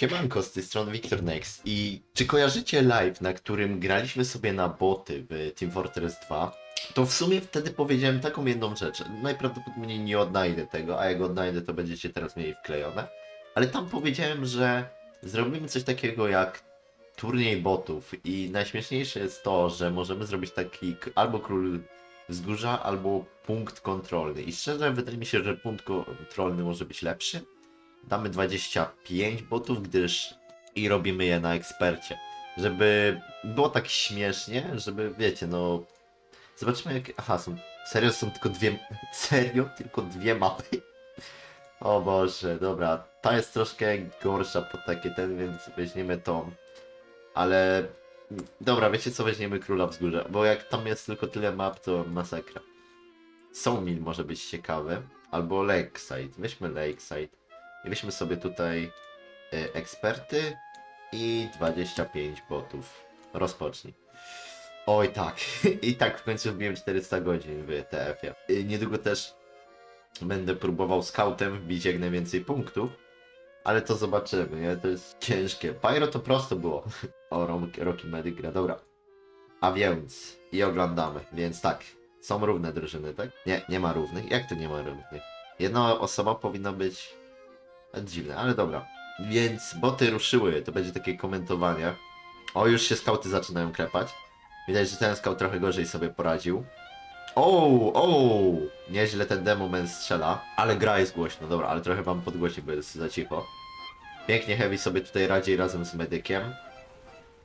Siemanko, z tej strony Victor Next i czy kojarzycie live, na którym graliśmy sobie na boty w Team Fortress 2? To w sumie wtedy powiedziałem taką jedną rzecz. Najprawdopodobniej nie odnajdę tego, a jak odnajdę, to będziecie teraz mieli wklejone. Ale tam powiedziałem, że zrobimy coś takiego jak turniej botów i najśmieszniejsze jest to, że możemy zrobić taki albo król wzgórza, albo punkt kontrolny. I szczerze wydaje mi się, że punkt kontrolny może być lepszy. Damy 25 botów, gdyż i robimy je na ekspercie. Żeby było tak śmiesznie, żeby wiecie, no. Zobaczymy jak. Aha, są. Serio są tylko dwie. Serio? Tylko dwie mapy? O Boże, dobra. Ta jest troszkę gorsza pod takie ten, więc weźmiemy tą. Ale. Dobra, wiecie co, weźmiemy Króla Wzgórza, bo jak tam jest tylko tyle map, to masakra. Sawmill może być ciekawy, albo Lakeside. Weźmy Lakeside. I weźmy sobie tutaj y, eksperty i 25 botów. Rozpocznij. Oj tak. I tak w końcu wbiłem 400 godzin w TF-ie. Y, Niedługo też będę próbował scoutem wbić jak najwięcej punktów. Ale to zobaczymy, nie? To jest ciężkie. Pyro to prosto było. O, Rocky Medic gra, dobra. A więc, i oglądamy. Więc tak, są równe drużyny, tak? Nie, nie ma równych. Jak to nie ma równych? Jedna osoba powinna być Dziwne, ale dobra. Więc boty ruszyły, to będzie takie komentowanie. O, już się skauty zaczynają klepać. Widać, że ten scout trochę gorzej sobie poradził. O, o, nieźle ten demoman strzela, ale gra jest głośno, dobra, ale trochę wam podgłosi, bo jest za cicho. Pięknie Heavy sobie tutaj radzi razem z medykiem.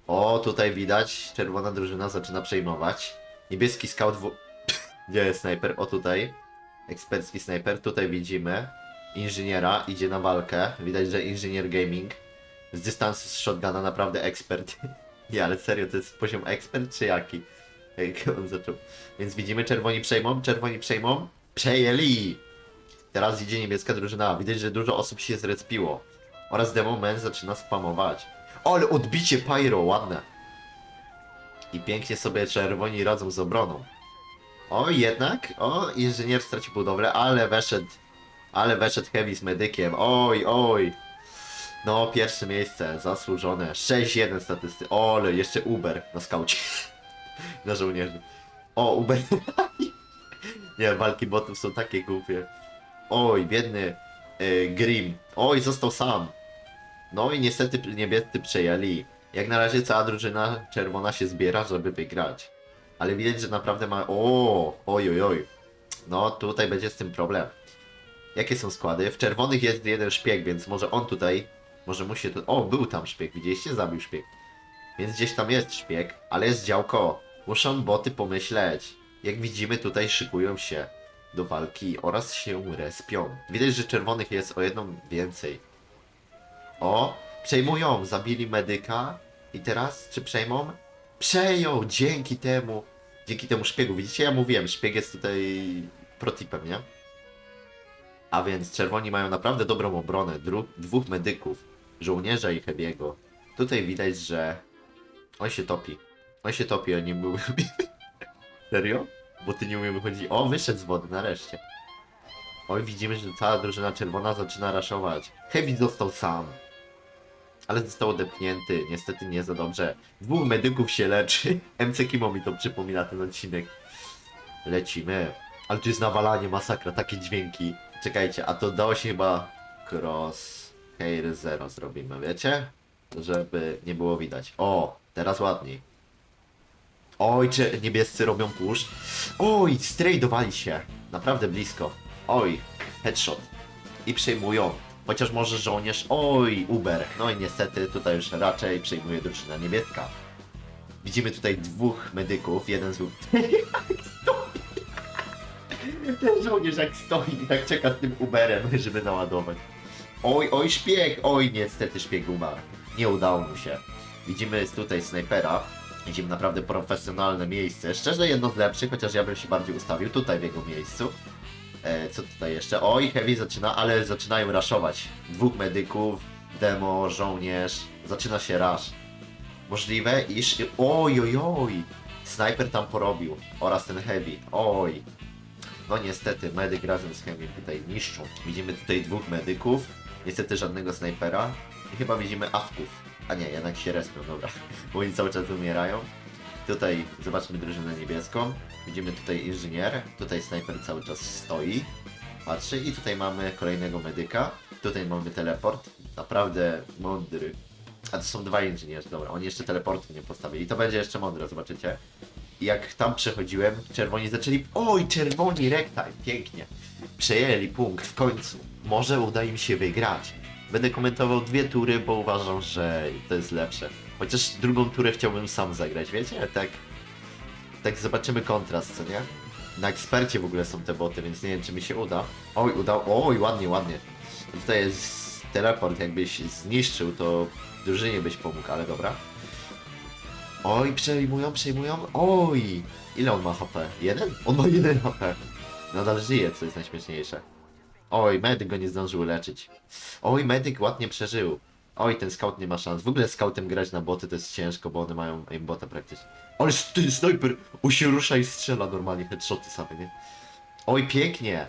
O, tutaj widać, czerwona drużyna zaczyna przejmować. Niebieski scout w... Gdzie jest snajper? O, tutaj. Ekspercki snajper, tutaj widzimy inżyniera, idzie na walkę. Widać, że inżynier gaming z dystansu z shotguna naprawdę ekspert. Nie, ale serio, to jest poziom ekspert czy jaki? Jak on zaczął. Więc widzimy, czerwoni przejmą, czerwoni przejmą. Przejęli! Teraz idzie niebieska drużyna. Widać, że dużo osób się zrespiło. Oraz Demon zaczyna spamować. O, ale odbicie Pyro, ładne. I pięknie sobie czerwoni radzą z obroną. O, jednak, o, inżynier stracił budowlę, ale weszedł ale weszedł Heavy z medykiem. Oj, oj. No, pierwsze miejsce, zasłużone. 6-1 statysty. O, ale jeszcze Uber na skaucie. na żołnierzy. O, Uber. Nie, walki botów są takie głupie. Oj, biedny y, Grim. Oj, został sam. No i niestety niebiescy przejęli. Jak na razie cała drużyna czerwona się zbiera, żeby wygrać. Ale widać, że naprawdę ma... O, oj, oj, oj. No, tutaj będzie z tym problem. Jakie są składy? W czerwonych jest jeden szpieg, więc może on tutaj, może musi tu... O, był tam szpieg, widzieliście? Zabił szpieg. Więc gdzieś tam jest szpieg, ale jest działko. Muszą boty pomyśleć. Jak widzimy, tutaj szykują się do walki oraz się respią. Widać, że czerwonych jest o jedną więcej. O, przejmują, zabili medyka. I teraz, czy przejmą? Przejął, dzięki temu. Dzięki temu szpiegu. Widzicie, ja mówiłem, szpieg jest tutaj protipem, nie? A więc czerwoni mają naprawdę dobrą obronę. Dru- dwóch medyków, żołnierza i Hebiego. Tutaj widać, że on się topi. On się topi, a nie był. Serio? Bo ty nie umiem wychodzić. O, wyszedł z wody, nareszcie. Oj, widzimy, że cała drużyna czerwona zaczyna raszować. Heavy został sam. Ale został odepchnięty, niestety nie za dobrze. Dwóch medyków się leczy. MC Kimo mi to przypomina ten odcinek. Lecimy. Ale tu jest nawalanie, masakra, takie dźwięki. Czekajcie, a to dało się chyba cross hair 0 zrobimy, wiecie? Żeby nie było widać. O, teraz ładniej. Oj, czy niebiescy robią push? Oj, strajdowali się. Naprawdę blisko. Oj, headshot. I przejmują. Chociaż może żołnierz. Oj, Uber. No i niestety tutaj już raczej przejmuje drużyna niebieska. Widzimy tutaj dwóch medyków. Jeden z ten żołnierz jak stoi i tak czeka z tym Uberem, żeby naładować. Oj, oj, szpieg! Oj, niestety szpieg umarł. Nie udało mu się. Widzimy tutaj snajpera. Widzimy naprawdę profesjonalne miejsce. Szczerze jedno z lepszych, chociaż ja bym się bardziej ustawił tutaj w jego miejscu. E, co tutaj jeszcze? Oj, Heavy zaczyna, ale zaczynają raszować. Dwóch medyków, demo, żołnierz. Zaczyna się rush. Możliwe, iż... Oj, oj, oj! Snajper tam porobił. Oraz ten Heavy. Oj, no niestety, medyk razem z chemią tutaj niszczą. Widzimy tutaj dwóch medyków. Niestety żadnego snajpera. I chyba widzimy awków. A nie, jednak się respią, dobra. Bo oni cały czas umierają. Tutaj zobaczmy drużynę niebieską. Widzimy tutaj inżynier. Tutaj snajper cały czas stoi. Patrzy i tutaj mamy kolejnego medyka. Tutaj mamy teleport. Naprawdę mądry. A to są dwa inżynierzy, dobra. Oni jeszcze teleportu nie postawili. To będzie jeszcze mądre, zobaczycie. Jak tam przechodziłem, czerwoni zaczęli. Oj, czerwoni ragtime, pięknie. Przejęli punkt w końcu. Może uda im się wygrać. Będę komentował dwie tury, bo uważam, że to jest lepsze. Chociaż drugą turę chciałbym sam zagrać, wiecie? Tak, tak zobaczymy kontrast, co nie? Na ekspercie w ogóle są te boty, więc nie wiem, czy mi się uda. Oj, udało. Oj, ładnie, ładnie. Tutaj jest teleport, jakbyś zniszczył, to drużynie byś pomógł, ale dobra. Oj, przejmują, przejmują. Oj! Ile on ma HP? Jeden? On ma jeden HP. Nadal żyje, co jest najśmieszniejsze. Oj, medyk go nie zdążył leczyć. Oj, medyk ładnie przeżył. Oj, ten scout nie ma szans. W ogóle scoutem grać na boty to jest ciężko, bo one mają aimbota praktycznie. Ale ty, snajper! On się rusza i strzela normalnie, headshoty same, nie? Oj, pięknie!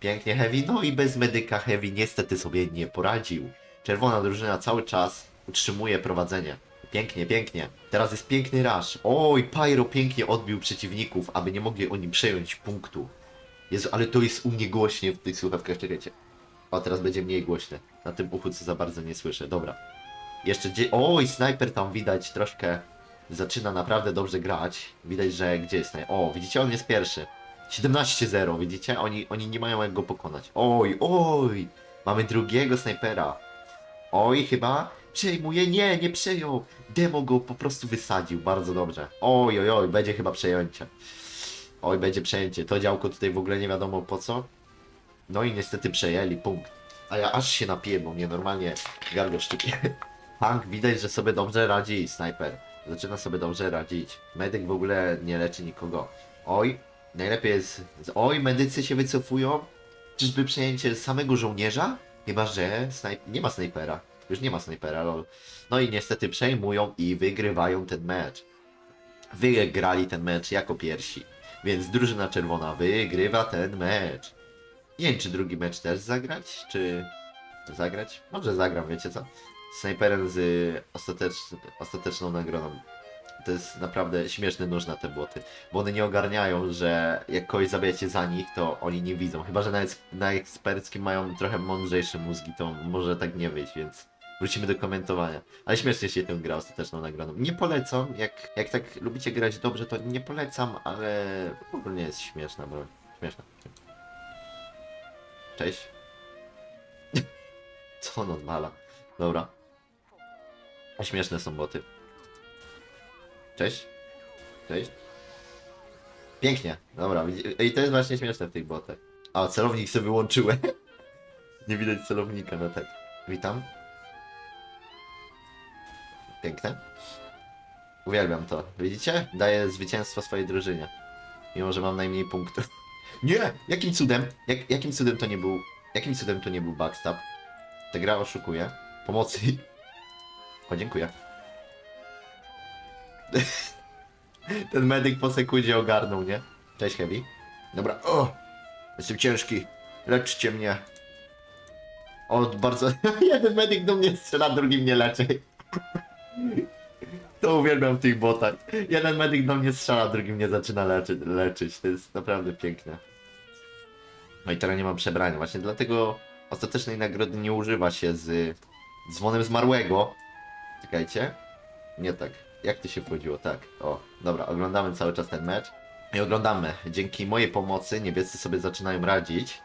Pięknie Heavy, no i bez medyka Heavy niestety sobie nie poradził. Czerwona drużyna cały czas utrzymuje prowadzenie. Pięknie, pięknie. Teraz jest piękny rush. Oj, Pyro pięknie odbił przeciwników, aby nie mogli oni przejąć punktu. Jezu, ale to jest u mnie głośnie w tych słuchawkach, czekajcie. O, teraz będzie mniej głośne. Na tym uchu co za bardzo nie słyszę. Dobra. Jeszcze gdzie... Oj, snajper tam widać troszkę zaczyna naprawdę dobrze grać. Widać, że gdzie jest snajper. O, widzicie, on jest pierwszy. 17-0, widzicie? Oni, oni nie mają jak go pokonać. Oj, oj! Mamy drugiego snajpera. Oj, chyba przejmuje. Nie, nie przejął. Demo go po prostu wysadził. Bardzo dobrze. Oj, oj, oj, będzie chyba przejęcie. Oj, będzie przejęcie. To działko tutaj w ogóle nie wiadomo po co. No i niestety przejęli, punkt. A ja aż się napiję, bo mnie normalnie gardło szczypie. Punk widać, że sobie dobrze radzi, snajper. Zaczyna sobie dobrze radzić. Medyk w ogóle nie leczy nikogo. Oj, najlepiej jest... Oj, medycy się wycofują. Czyżby przejęcie samego żołnierza? Chyba, że snajp... nie ma snajpera. Już nie ma snajpera, lol. No i niestety przejmują i wygrywają ten mecz. Wygrali ten mecz jako pierwsi. Więc drużyna czerwona wygrywa ten mecz. Nie wiem, czy drugi mecz też zagrać, czy zagrać? Może zagram, wiecie co? Snajperem z ostatecz... ostateczną nagrodą. To jest naprawdę śmieszny nóż na te boty, bo one nie ogarniają, że jak kogoś zabijecie za nich, to oni nie widzą. Chyba, że na, eks- na eksperckim mają trochę mądrzejsze mózgi, to może tak nie wyjść, więc wrócimy do komentowania. Ale śmiesznie się tym gra ostateczną nagrodą. Nie polecam, jak, jak tak lubicie grać dobrze, to nie polecam, ale ogólnie jest śmieszna, bo śmieszna. Cześć. Co on odwala? Dobra. Śmieszne są boty. Cześć. Cześć. Pięknie. Dobra. I to jest właśnie śmieszne w tych botach. A, celownik sobie wyłączyłem. Nie widać celownika, no tak. Witam. Piękne. Uwielbiam to. Widzicie? Daję zwycięstwo swojej drużynie. Mimo, że mam najmniej punktów. Nie! Jakim cudem? Jak, jakim cudem to nie był... Jakim cudem to nie był backstab? Ta gra oszukuje. Pomocy. O, dziękuję. Ten medyk po sekundzie ogarnął, nie? Cześć, Heavy. Dobra, o! Jestem ciężki. Leczcie mnie. O, bardzo... Jeden medyk do mnie strzela, drugi mnie leczy. To uwielbiam w tych botach. Jeden medyk do mnie strzela, drugi mnie zaczyna leczy, leczyć. To jest naprawdę piękne. No i teraz nie mam przebrania. Właśnie dlatego ostatecznej nagrody nie używa się z dzwonem zmarłego. Czekajcie. Nie tak. Jak to się wchodziło? Tak. O, dobra, oglądamy cały czas ten mecz. I oglądamy. Dzięki mojej pomocy niebiescy sobie zaczynają radzić.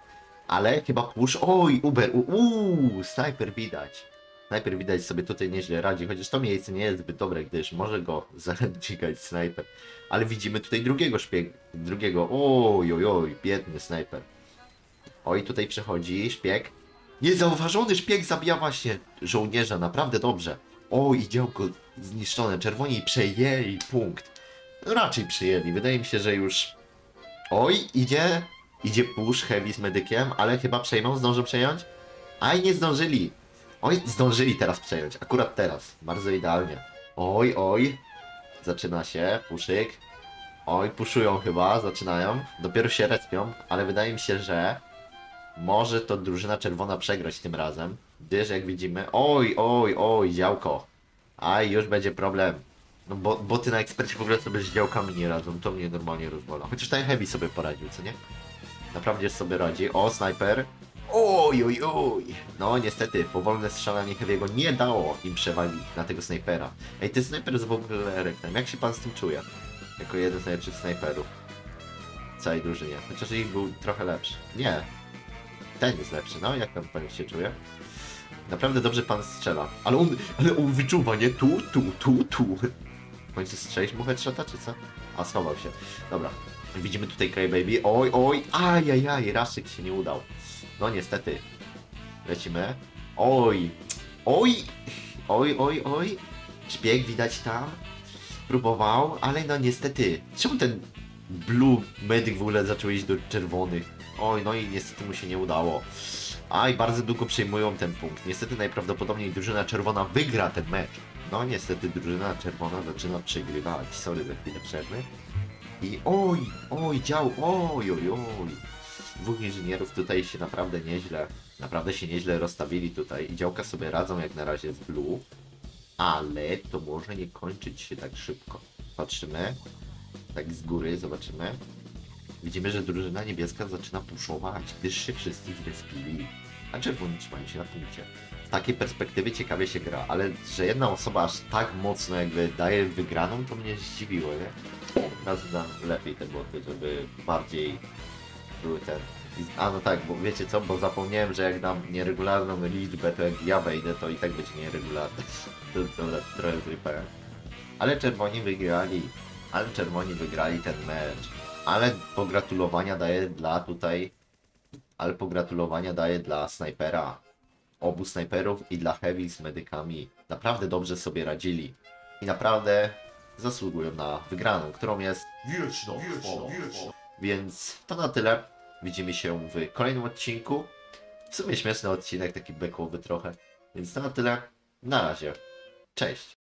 Ale chyba push. Oj, Uber. Uuu, snajper widać. Snajper widać sobie tutaj nieźle radzi, chociaż to miejsce nie jest zbyt dobre, gdyż może go zadźgać snajper. Ale widzimy tutaj drugiego szpieg, drugiego, oj, oj, oj, biedny snajper. Oj, tutaj przechodzi szpieg. Niezauważony szpieg zabija właśnie żołnierza, naprawdę dobrze. Oj, i działko zniszczone, czerwoni przejęli punkt. Raczej przyjęli, wydaje mi się, że już... Oj, idzie, idzie push heavy z medykiem, ale chyba przejmą, zdążą przejąć? Aj, nie zdążyli. Oj, zdążyli teraz przejąć, akurat teraz, bardzo idealnie. Oj, oj, zaczyna się, puszyk. Oj, puszują chyba, zaczynają. Dopiero się respią, ale wydaje mi się, że może to drużyna czerwona przegrać tym razem, gdyż jak widzimy, oj, oj, oj, działko. Aj, już będzie problem. No bo boty na ekspercie w ogóle sobie z działkami nie radzą, to mnie normalnie rozwala. Chociaż ten Heavy sobie poradził, co nie? Naprawdę sobie radzi. O, snajper. Oj, oj, oj. No niestety, powolne strzelanie Heavy'ego nie dało im przewagi na tego snajpera. Ej, ten snajper jest w ogóle reklam. Jak się pan z tym czuje? Jako jeden z najlepszych snajperów w całej drużynie. Chociaż ich był trochę lepszy. Nie. Ten jest lepszy, no jak tam pan się czuje? Naprawdę dobrze pan strzela. Ale on, ale on wyczuwa, nie? Tu, tu, tu, tu. W strzelić mu headshota, czy co? A, schował się. Dobra. Widzimy tutaj Crybaby. Oj, oj, ajajaj, Raszyk się nie udał. No niestety. Lecimy. Oj, oj, oj, oj, oj. Szpieg widać tam. Próbował, ale no niestety. Czemu ten blue medic w ogóle zaczął iść do czerwonych? Oj, no i niestety mu się nie udało. Aj, bardzo długo przejmują ten punkt. Niestety najprawdopodobniej drużyna czerwona wygra ten mecz. No niestety drużyna czerwona zaczyna przegrywać. Sorry za chwilę przerwy. I oj, oj, dział, oj, oj, oj. Dwóch inżynierów tutaj się naprawdę nieźle, naprawdę się nieźle rozstawili tutaj. I działka sobie radzą jak na razie z blue. Ale to może nie kończyć się tak szybko. Patrzymy. Tak z góry zobaczymy. Widzimy, że drużyna niebieska zaczyna puszować, gdyż się wszyscy zrespili. A czerwoni trzymają się na punkcie. Z takiej perspektywy ciekawie się gra, ale że jedna osoba aż tak mocno jakby daje wygraną, to mnie zdziwiło, nie? Raz lepiej te boty, żeby bardziej były ten... A no tak, bo wiecie co, bo zapomniałem, że jak dam nieregularną liczbę, to jak ja wejdę, to i tak będzie nieregularne. To, to trochę zrypałem. Ale czerwoni wygrali. Ale czerwoni wygrali ten mecz. Ale pogratulowania daję dla tutaj. Ale pogratulowania daję dla snajpera. Obu snajperów i dla Heavy z medykami. Naprawdę dobrze sobie radzili. I naprawdę zasługują na wygraną, którą jest Wieczna, wieczna. Więc to na tyle. Widzimy się w kolejnym odcinku. W sumie śmieszny odcinek, taki bekowy trochę. Więc to na tyle. Na razie. Cześć.